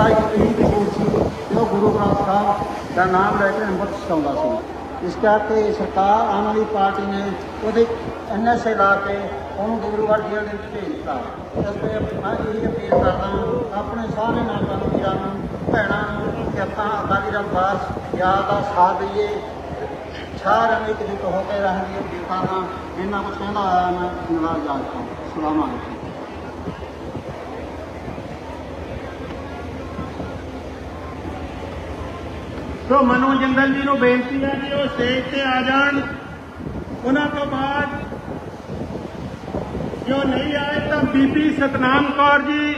ਦਾ ਇੱਕ ਹੀ ਕਸੂਰ ਸੀ ਜੋ ਗੁਰੂ ਗ੍ਰੰਥ ਸਾਹਿਬ ਦਾ ਨਾਮ ਲੈ ਕੇ ਅੰਮ੍ਰਿਤ ਛਕਾਉਂਦਾ ਸੀ। ਇਸ ਕਰਕੇ ਸਰਕਾਰ ਆਮ ਆਦਮੀ ਪਾਰਟੀ ਨੇ ਉਹਦੇ ਐਨਐਸਏ ਲਾ ਕੇ ਉਹਨੂੰ ਡਿਬਰੂਗੜ੍ਹ ਜੇਲ੍ਹ ਦੇ ਵਿੱਚ ਭੇਜ ਦਿੱਤਾ ਇਸ ਤੇ ਮੈਂ ਇਹ ਅਪੀਲ ਕਰਦਾ ਆਪਣੇ ਸਾਰੇ ਮਾਤਾ ਵੀਰਾਂ ਨੂੰ, ਭੈਣਾਂ ਨੂੰ ਕਿ ਆਪਾਂ ਅਕਾਲੀ ਦਲ ਵਾਰਸ ਯਾਦ ਦਾ ਸਾਥ ਦਈਏ। ਸਾਰਿਆਂ ਨੇ ਇਕਜੁੱਟ ਹੋ ਕੇ ਰਹਿਣ ਦੀ ਅਪੀਲ ਕਰਦਾ ਇਹਨਾਂ ਕੁਝ ਕਹਿੰਦਾ ਆਇਆ ਮੈਂ ਨਵਾਜ਼ ਜਾਗ ਸਲਾਮ ਅਲੈਕੁਮ। ਸੋ ਮਨੂ ਜਿੰਦਲ ਜੀ ਨੂੰ ਬੇਨਤੀ ਹੈ ਕਿ ਉਹ ਸਟੇਜ ਤੇ ਆ ਜਾਣ। ਉਹਨਾਂ ਤੋਂ ਬਾਅਦ ਜੋ ਨਹੀਂ ਆਏ ਤਾਂ ਬੀਬੀ ਸਤਨਾਮ ਕੌਰ ਜੀ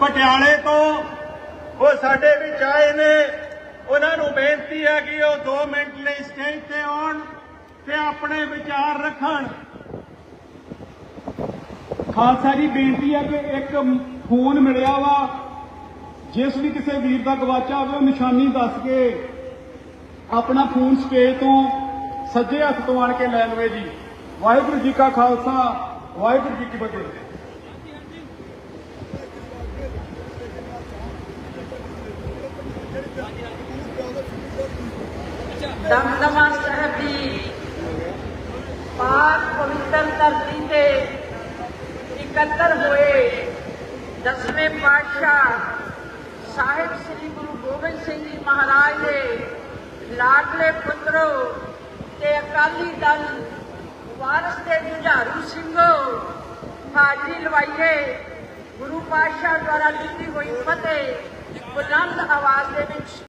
ਪਟਿਆਲੇ ਤੋਂ, ਉਹ ਸਾਡੇ ਵਿੱਚ ਆਏ ਨੇ। ਉਹਨਾਂ ਨੂੰ ਬੇਨਤੀ ਹੈ ਕਿ ਉਹ 2 ਮਿੰਟ ਲਈ ਸਟੇਜ ਤੇ ਆਉਣ ਤੇ ਆਪਣੇ ਵਿਚਾਰ ਰੱਖਣ। ਖਾਲਸਾ ਜੀ, ਬੇਨਤੀ ਹੈ ਕਿ ਇੱਕ ਫੋਨ ਮਿਲਿਆ ਵਾ। ਜਿਸ ਵੀ ਕਿਸੇ ਵੀਰ ਦਾ ਗਵਾਚਾ ਹੋਵੇ ਉਹ ਨਿਸ਼ਾਨੀ ਦੱਸ ਕੇ ਆਪਣਾ ਫੋਨ ਸਟੇਜ ਤੋਂ ਸੱਜੇ ਹੱਥ ਤੋਂ ਆਣ ਕੇ ਲੈ ਲਵੇ ਜੀ। ਵਾਹਿਗੁਰੂ ਜੀ ਕਾ ਖਾਲਸਾ, ਵਾਹਿਗੁਰੂ ਜੀ ਕੀ ਫਤਿਹ। ਦਮਦਮਾ ਸਾਹਿਬ ਦੀ ਪਾਕ ਪਵਿੱਤਰ ਧਰਤੀ ਤੇ ਇਕੱਤਰ ਹੋਏ ਦਸਵੇਂ ਪਾਤਸ਼ਾਹ ਸਾਹਿਬ ਸ੍ਰੀ ਗੁਰੂ ਗੋਬਿੰਦ ਸਿੰਘ ਜੀ ਮਹਾਰਾਜ ਦੇ ਲਾਡਲੇ ਪੁੱਤਰੋ ਤੇ ਅਕਾਲੀ ਦਲ ਵਾਰਸ ਦੇ ਜੁਝਾਰੂ ਸਿੰਘੋ ਹਾਜ਼ਰੀ ਲਵਾਈਏ, ਗੁਰੂ ਪਾਤਸ਼ਾਹ ਦੁਆਰਾ ਦਿੱਤੀ ਹੋਈ ਫਤਿਹ ਬੁਲੰਦ ਆਵਾਜ਼ ਦੇ ਵਿੱਚ